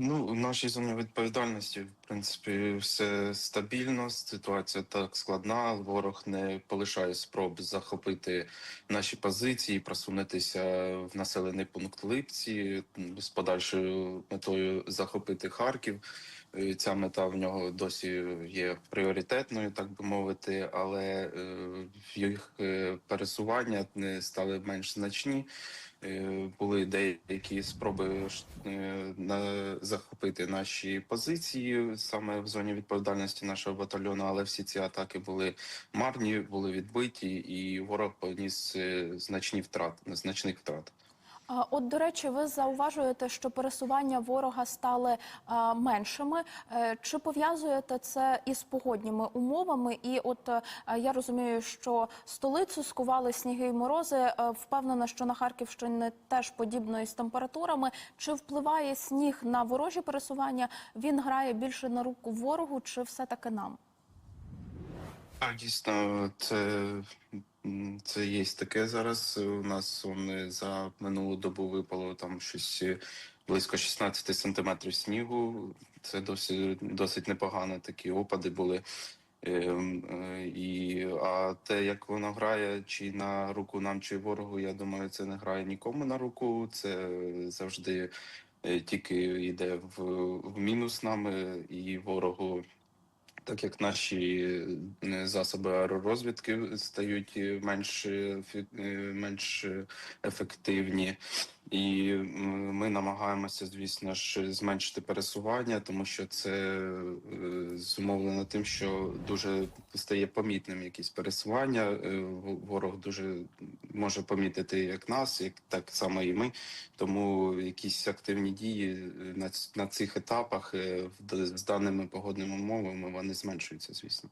Ну, в нашій зоні відповідальності, в принципі, все стабільно. Ситуація так складна. Ворог не полишає спроб захопити наші позиції, просунутися в населений пункт Липці з подальшою метою захопити Харків. Е, Ця мета в нього досі є пріоритетною, так би мовити, але е, їх е, пересування не стали менш значні. Е, Були деякі спроби е, захопити наші позиції саме в зоні відповідальності нашого батальйону, але всі ці атаки були марні, були відбиті, і ворог поніс е, значні втрати, значних втрат. От, до речі, ви зауважуєте, що пересування ворога стали меншими. Е, Чи пов'язуєте це із погодніми умовами? І от е, я розумію, що столицю скували сніги і морози. Е, Впевнена, що на Харківщині теж подібно із температурами. Чи впливає сніг на ворожі пересування? Він грає більше на руку ворогу, чи все таки нам? Так, дійсно, це, це є таке зараз. У нас он, е, за минулу добу випало там щось е, близько 16 сантиметрів снігу. Це досить, досить непогано. Такі опади були. Ем, е, І, а те, як воно грає, чи на руку нам, чи ворогу, я думаю, це не грає нікому на руку. Це завжди тільки йде в, в мінус нам е, і ворогу так як наші е, засоби аеророзвідки стають е, менш, е, менш ефективні, і ми намагаємося, звісно ж, зменшити пересування, тому що це зумовлено тим, що дуже стає помітним якісь пересування. Ворог дуже може помітити як нас, як так само і ми. Тому якісь активні дії е, на, на цих етапах е, з даними погодними умовами вони зменшуються, звісно.